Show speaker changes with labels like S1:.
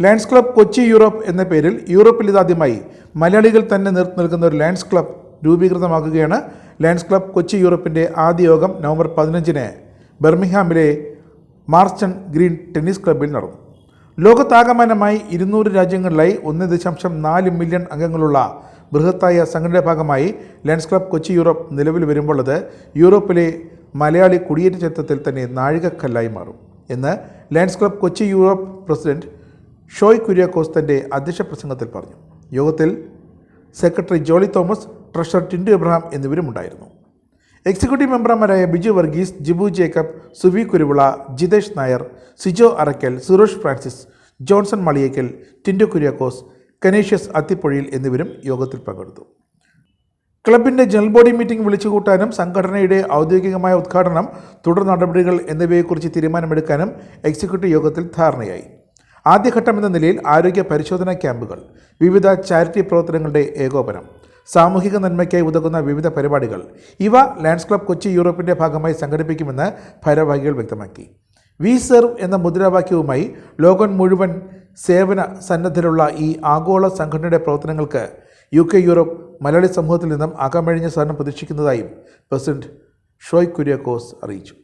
S1: Lions club Kochi Europe എന്ന പേരിൽ യൂറോപ്പിൽ ഇതാദ്യമായി മലയാളികൾ തന്നെ നിർത്തി നിൽക്കുന്ന ഒരു ലയൺസ് ക്ലബ് രൂപീകൃതമാക്കുകയാണ് ലയൺസ് ക്ലബ് കൊച്ചി യൂറോപ്പിന്റെ ആദ്യ യോഗം നവംബർ പതിനഞ്ചിന് ബെർമിഹാമിലെ മാർച്ചൺ ഗ്രീൻ ടെന്നീസ് ക്ലബിൽ നടന്നു. ലോകത്താകമാനമായി ഇരുന്നൂറ് രാജ്യങ്ങളിലായി ഒന്ന് ദശാംശം നാല് മില്യൺ അംഗങ്ങളുള്ള ബൃഹത്തായ സംഘടനയുടെ ഭാഗമായി ലയൺസ് ക്ലബ് കൊച്ചി യൂറോപ്പ് നിലവിൽ വരുമ്പോൾ അത് യൂറോപ്പിലെ മലയാളി കുടിയേറ്റ ചരിത്രത്തിൽ തന്നെ നാഴികക്കല്ലായി മാറും. എന്ന് Lions Club Kochi Europe president Shoy Kuriakose തന്റെ അധ്യക്ഷ പ്രസംഗത്തിൽ പറഞ്ഞു. യോഗത്തിൽ സെക്രട്ടറി ജോളി തോമസ് ട്രഷറർ ടിൻഡു എബ്രഹാം എന്നിവരും ഉണ്ടായിരുന്നു എക്സിക്യൂട്ടീവ് മെമ്പർമാരായ ബിജു വർഗീസ് ജിബു ജേക്കബ് സുവി കുരുവിള ജിതേഷ് നായർ സിജോ അറക്കൽ സുരേഷ് ഫ്രാൻസിസ് ജോൺസൺ മളിയേക്കൽ ടിൻഡു കുര്യാക്കോസ് കനേഷ്യസ് അത്തിപ്പൊഴിയിൽ എന്നിവരും യോഗത്തിൽ പങ്കെടുത്തു. ക്ലബിന്റെ ജനറൽ ബോഡി മീറ്റിംഗ് വിളിച്ചുകൂട്ടാനും സംഘടനയുടെ ഔദ്യോഗികമായ ഉദ്ഘാടനം തുടർ നടപടികൾ എന്നിവയെക്കുറിച്ച് തീരുമാനമെടുക്കാനും എക്സിക്യൂട്ടീവ് യോഗത്തിൽ ധാരണയായി. ആദ്യഘട്ടം എന്ന നിലയിൽ ആരോഗ്യ പരിശോധനാ ക്യാമ്പുകൾ വിവിധ ചാരിറ്റി പ്രവർത്തനങ്ങളുടെ ഏകോപനം സാമൂഹിക നന്മയ്ക്കായി ഉതകുന്ന വിവിധ പരിപാടികൾ ഇവ ലാൻഡ്സ് ക്ലബ് കൊച്ചി യൂറോപ്പിന്റെ ഭാഗമായി സംഘടിപ്പിക്കുമെന്ന് ഭാരവാഹികൾ വ്യക്തമാക്കി. വി സെർവ് എന്ന മുദ്രാവാക്യവുമായി ലോകം മുഴുവൻ സേവന സന്നദ്ധരുള്ള ഈ ആഗോള സംഘടനയുടെ പ്രവർത്തനങ്ങൾക്ക് യു കെ യൂറോപ്പ് മലയാളി സമൂഹത്തിൽ നിന്നും അകമഴിഞ്ഞ സ്വർണം പ്രതീക്ഷിക്കുന്നതായും പ്രസിഡന്റ് ഷോയ് കുര്യാക്കോസ് അറിയിച്ചു.